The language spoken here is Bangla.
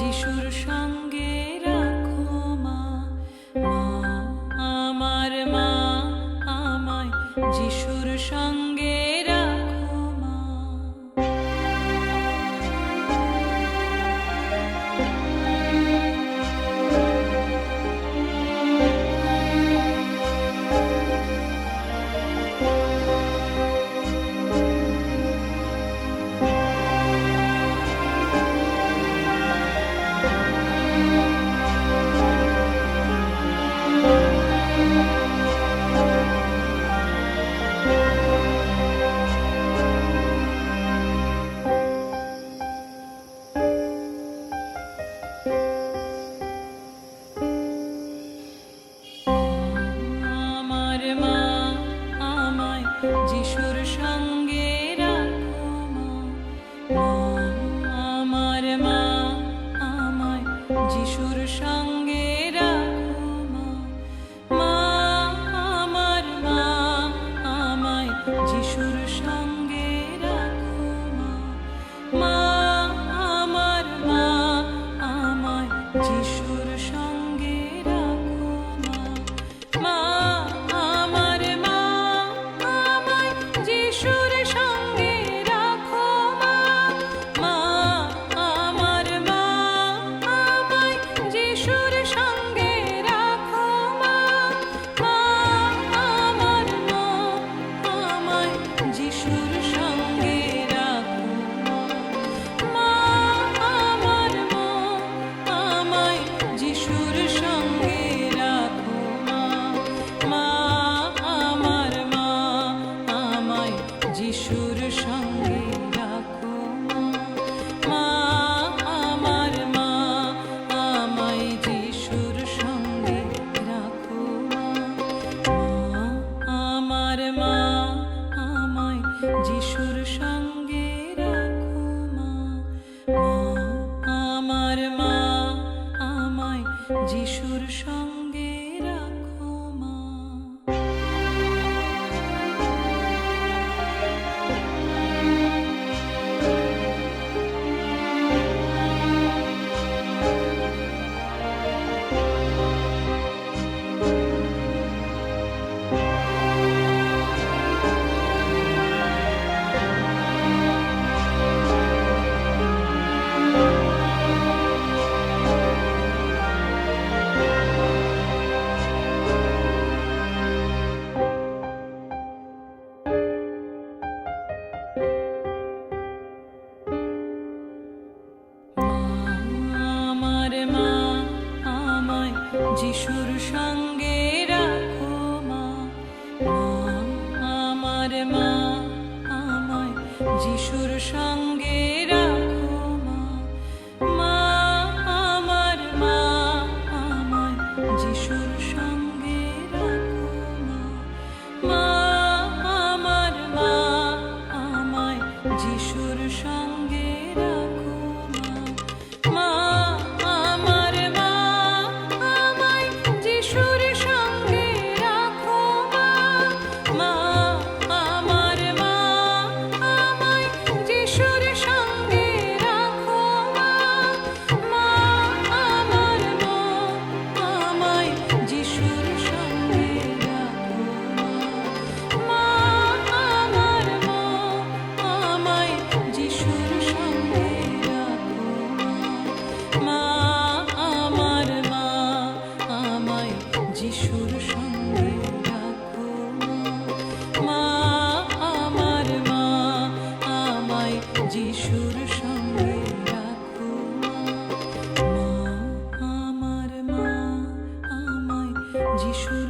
যিশুর সঙ্গে রাখো মা মা আমার মা আমায় যিশুর সঙ্গে যিশুর সঙ্গে যিশুর সঙ্গে রাখো মা। মা আমার মা আমার যিশুর de.